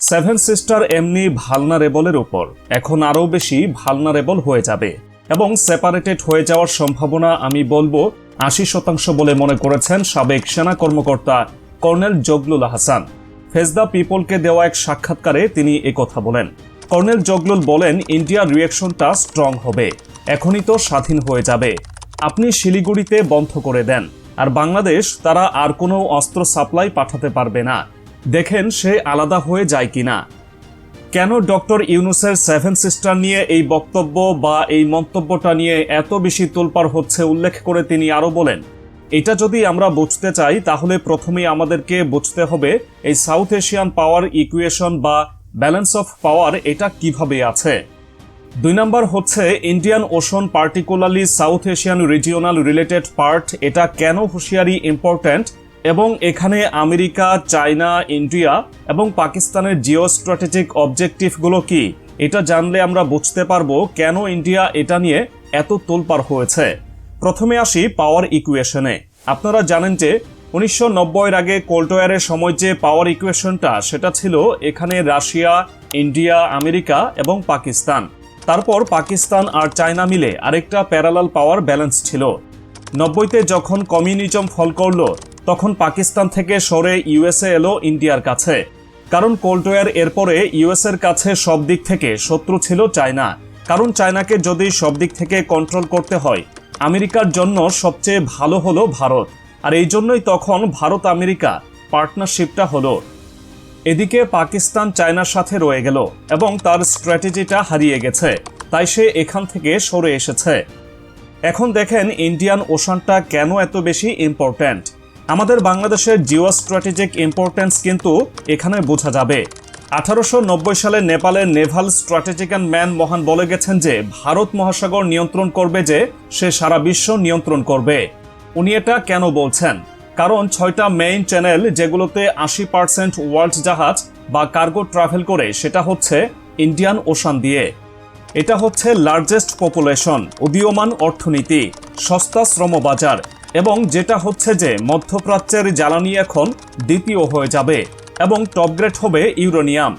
Seven sister এমনি ভালনারেবলের উপর। এখন আরও বেশি ভালনারেবল হয়ে যাবে। এবং সেপারেটেড হয়ে যাওয়ার সম্ভাবনা আমি বলব আশি শতাংশ বলে মনে করেছেন সাবেক সেনা কর্মকর্তা কর্নেল জগলুল হাসান ফেজ দ্য পিপলকে দেওয়া এক সাক্ষাৎকারে তিনি একথা বলেন। কর্নেল জগলুল বলেন ইন্ডিয়ার রিয়েকশনটা স্ট্রং হবে। এখনই তো স্বাধীন হয়ে যাবে। আপনি শিলিগুড়িতে বন্ধ করে দেন। আর বাংলাদেশ, তারা আর কোনো অস্ত্র সাপ্লাই পাঠাতে পারবে না। দেখেন সে আলাদা হয়ে যায় কি না কেন ডক্টর ইউনুসের সেভেন সিস্টার নিয়ে এই বক্তব্য বা এই মন্তব্যটা নিয়ে এত বেশি তোলপাড় হচ্ছে উল্লেখ করে তিনি আরও বলেন, এটা যদি আমরা বুঝতে চাই, তাহলে প্রথমেই আমাদেরকে বুঝতে হবে এই সাউথ এশিয়ান পাওয়ার ইকুয়েশন বা ব্যালেন্স অফ পাওয়ার এটা কীভাবে আছে। দুই নম্বর হচ্ছে, Indian Ocean particularly South Asian regional related part এটা কেন হুঁশিয়ারি ইম্পর্ট্যান্ট এবং এখানে আমেরিকা, চায়না, ইন্ডিয়া এবং পাকিস্তানের জিও স্ট্র্যাটেজিক অবজেক্টিভগুলো কি? এটা জানলে আমরা বুঝতে পারব কেন ইন্ডিয়া এটা নিয়ে এত তোলপার হয়েছে। প্রথমে আসি পাওয়ার ইকুয়েশনে আপনারা জানেন যে উনিশশো এর আগে কোল্টোয়ারের সময় যে পাওয়ার ইকুয়েশনটা সেটা ছিল এখানে রাশিয়া, ইন্ডিয়া, আমেরিকা এবং পাকিস্তান। তারপর পাকিস্তান আর চায়না মিলে আরেকটা প্যারালাল পাওয়ার ব্যালেন্স ছিল। নব্বইতে যখন কমিউনিজম ফল করল তখন পাকিস্তান থেকে সরে ইউএসএ এলো ইন্ডিয়ার কাছে। কারণ কোল্টোয়ার এরপরে ইউএসএর কাছে সব দিক থেকে শত্রু ছিল চায়না। কারণ চায়নাকে যদি সব দিক থেকে কন্ট্রোল করতে হয়, আমেরিকার জন্য সবচেয়ে ভালো হলো ভারত। আর এই জন্যই তখন ভারত আমেরিকা পার্টনারশিপটা হলো। এদিকে পাকিস্তান চায়নার সাথে রয়ে গেল এবং তার স্ট্র্যাটেজিটা হারিয়ে গেছে। তাই সে এখান থেকে সরে এসেছে। এখন দেখেন ইন্ডিয়ান ওশানটা কেন এত বেশি ইম্পর্ট্যান্ট আমাদের বাংলাদেশের জিও স্ট্র্যাটেজিক ইম্পর্টেন্স কিন্তু এখানে বোঝা যাবে। আঠারোশো নব্বই সালে নেপালের নেভাল স্ট্র্যাটেজিক্যাল ম্যান মহান বলে গেছেন যে, ভারত মহাসাগর নিয়ন্ত্রণ করবে যে, সে সারা বিশ্ব নিয়ন্ত্রণ করবে। উনি এটা কেন বলছেন? কারণ ছয়টা মেইন চ্যানেল যেগুলোতে আশি পার্সেন্ট ওয়ার্ল্ড জাহাজ বা কার্গো ট্রাভেল করে, সেটা হচ্ছে ইন্ডিয়ান ওশান দিয়ে। এটা হচ্ছে লার্জেস্ট পপুলেশন, উদীয়মান অর্থনীতি, সস্তা শ্রমবাজার এবং যেটা হচ্ছে যে মধ্যপ্রাচ্যের জ্বালানি এখন দ্বিতীয় হয়ে যাবে এবং টপগ্রেড হবে ইউরেনিয়াম।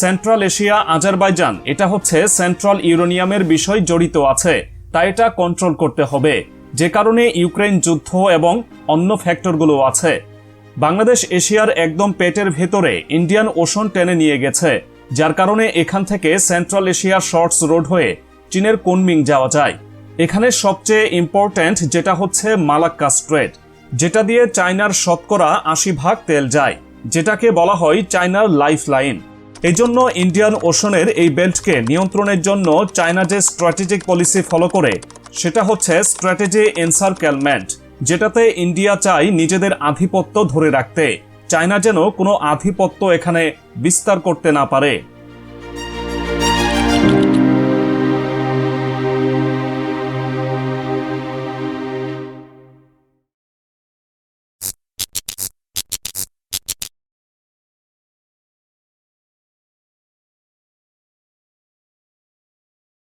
সেন্ট্রাল এশিয়া, আজারবাইজান, এটা হচ্ছে সেন্ট্রাল ইউরেনিয়ামের বিষয় জড়িত আছে, তাই এটা কন্ট্রোল করতে হবে। যে কারণে ইউক্রেন যুদ্ধ এবং অন্য ফ্যাক্টরগুলো আছে। বাংলাদেশ এশিয়ার একদম পেটের ভেতরে ইন্ডিয়ান ওশন টেনে নিয়ে গেছে, যার কারণে এখান থেকে সেন্ট্রাল এশিয়া শর্টস রোড হয়ে চীনের কোনমিং যাওয়া যায়। এখানে সবচেয়ে ইম্পর্ট্যান্ট যেটা হচ্ছে মালাক্কা স্ট্রেট যেটা দিয়ে চায়নার শতকরা আশি ভাগ তেল যায়, যেটাকে বলা হয় চায়নার লাইফ লাইন এই জন্য ইন্ডিয়ান ওশনের এই বেল্টকে নিয়ন্ত্রণের জন্য চায়না যে স্ট্র্যাটেজিক পলিসি ফলো করে, সেটা হচ্ছে স্ট্র্যাটেজি এনসার্কেলমেন্ট, যেটাতে ইন্ডিয়া চায় নিজেদের আধিপত্য ধরে রাখতে, চায়না যেন কোনো আধিপত্য এখানে বিস্তার করতে না পারে।